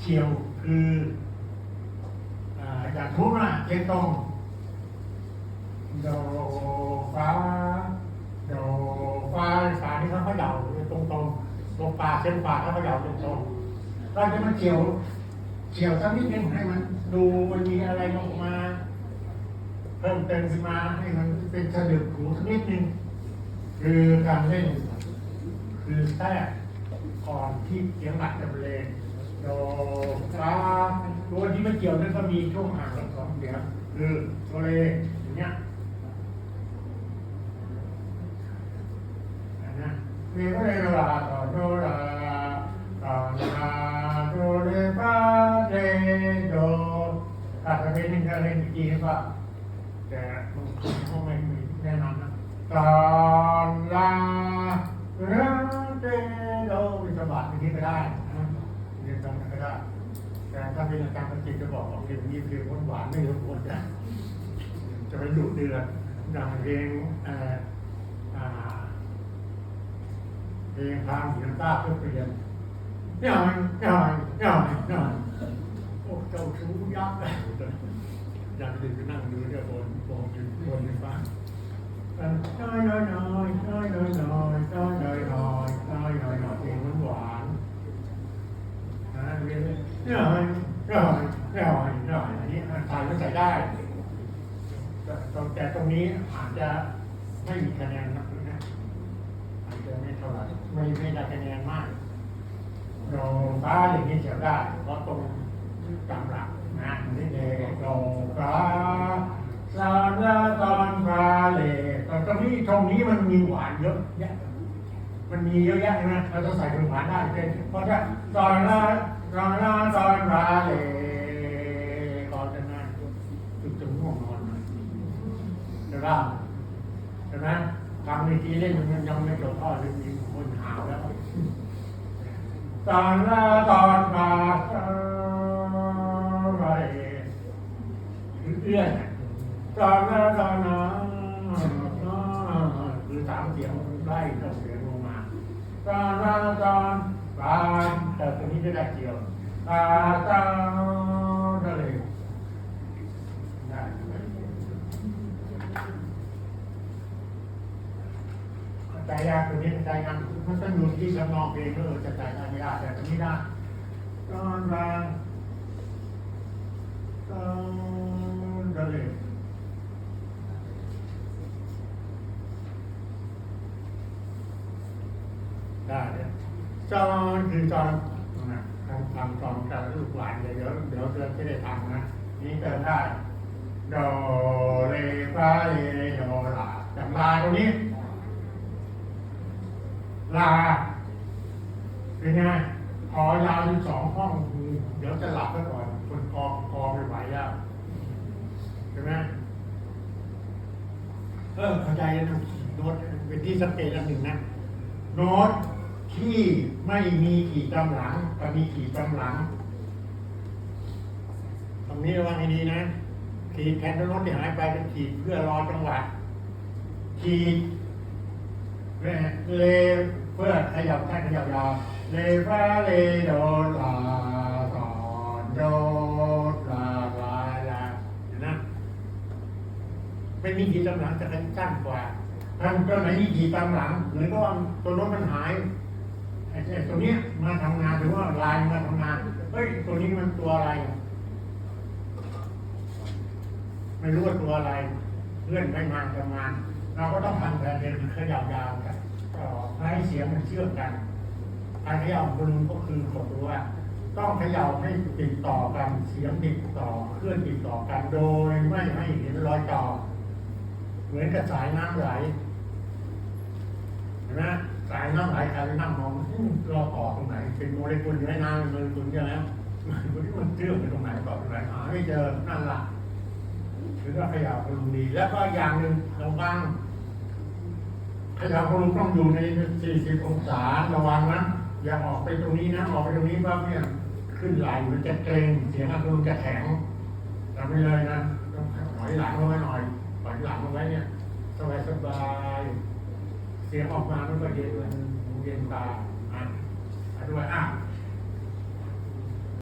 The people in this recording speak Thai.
เฉียวคืออย่างทุกข์นะเจตรงโดฟ้าโดฟ้าฟ้าที่เขาเขย่าตรงตรงๆโดฟ้าเส้นฟ้าเขาเขย่าตรงตรงเราจะมาเฉียวเฉียวสักนิดนึงให้มันดูมันมีอะไรออกมาเพิ่มเติมขึ้นมาให้มันเป็นสะดึกหูสักนิดนึงคือการเล่น คือแทรกก่อนที่เสียงหลักจะบรรเลง โดฟาตัวที่ไม่เกี่ยวนั่นก็มีช่วงห่างกันสองเสียงคือโซเลอย่างเงี้ยนนะมีก็เลยลาต่อโดลาต่อลาโดเลฟาเดโดอาจจะเป็นหนึ่งอะไรจริงๆก็แต่บางคนเขาไม่แนะนำนะตอนลาเรเดโดวิสบัติอย่างนี้ก็ได้ ก็แต่ถ้าเป็นอาจารย์ปฏิตจะบอกว่าเพลงนี้เพลงหวานๆไม่รบกวนจะจะไปดุเดือดอย่างเพลงเพลงทางหินต้าเพื่อเปลี่ยนย่อยย่อยย่อยย่อยโอ้เจ้าชู้ยักษ์เลยอยากจะไปนั่งดูเนี่ยบนบนอยู่บนฟ้าน้อยน้อยน้อยน้อย รียนน้อยน้อยน้อยน้อยอันนี้ถ่ายก็ใส่ได้แต่ตรงนี้อาจจะไม่มีคะแนนนะนะอาจจะไม่เท่าไหร่ไม่ไม่ได้คะแนนมาก เราฟ้าอย่างนี้เสียได้เพราะตรงจำหลักนะนี่เองเราฟ้าซาลาตอนฟ้าเลตอนตรงนี้ตรงนี้มันมีหวานเยอะแยะมันมีเยอะแยะใช่ไหมเราต้องใส่เป็นหวานได้เป็นเพราะถ้าตอนละ ตอนละตอนฟาเลก่อนจะนั่งจุดจะง่วงนอนหน่อยจะร่าใช่ไหมทำในทีเล่นมันยังไม่จบพ่อเลยมีคนหาวแล้วตอนละตอนฟาเลเอื้อนตอนละตอนนะคือสามเสียงไล่เข้าเสียงลงมาตอนละตอน ฟาแต่ตรงนี้ไม่ได้เกี่ยวตาตาทะเลได้ใจยากตรงนี้ใจงานมันต้องอยู่ที่ทำนองเพลงเออจะใจได้ไม่ได้แต่ตรงนี้ได้ตอนรางตอนทะเลได้ จอนคือจอนนะทำทำจอนกับลูกหลานเดี๋ยวเดี๋ยวเดี๋ยวจะได้ทำนะนี่เติมได้โดเรฟาเรโดลาจำลาตรงนี้ ลาเป็นไงขอยาวอยู่สองห้องเดี๋ยวจะหลับไปก่อนคนคอคอไม่ไหวแล้วใช่ไหมเออเข้าใจแล้วนะโน้ตเป็นที่สังเกตอันหนึ่งนะโน้ต ที่ไม่มีขีดจำหลังกับมีขีดจำหลัง ตรงนี้ระวังให้ดีนะ ขีดแทนโน้ตที่หายไปเป็นขีดเพื่อรอจังหวะ ขีดเลเพื่อขยับแค่ขยับยาวเลฟาเลโดลาตอนโดลาลาลาเห็นนะไม่มีขีดตามหลังจะสั้นกว่าถ้าตัวไหนมีขีดตามหลังหรือก็ว่าตัวโน้นมันหาย ไอ้ไอ้ตัวเนี้ยมาทำงานหรือว่าลายมาทำงานเฮ้ยตัวนี้มันตัวอะไร ไม่รู้ว่าตัวอะไร เพื่อนไปงาทำงาน เราก็ต้องทำแบบเดินขยับยาวกันก็ให้เสียงมันเชื่อมกันการเขย่าคุณก็คือกดรู้ว่าต้องขย่าให้ติดต่อกันเสียงติดต่อเคลื่อนติดต่อกันโดยไม่ให้เห็นรอยต่อ เหมือนกับสายน้ำไหลเห็นไหม สายน้ำไหลใครไปนั่งมองรอต่อตรงไหน เป็นโมเลกุลอยู่ในน้ำเป็นโมเลกุลใช่ไหมมันมันเชื่อมไปตรงไหนต่อตรงไหนหาไม่เจอนั่นละหรือว่าขยับพลุงดี แล้วก็อย่างหนึ่งระวังขยับพลุงต้องอยู่ใน 40 องศาระวังนะอย่าออกไปตรงนี้นะออกไปตรงนี้ปั๊บเนี่ยขึ้นไหลมันจะเกร็งเสียงพลุงจะแข็งทำไปเลยนะต้องถอยหลังลงไว้หน่อยถอยหลังลงไว้เนี่ยสบายสบาย เสียงออกมามันก็เย็นมันเย็นตาอะด้วยอะ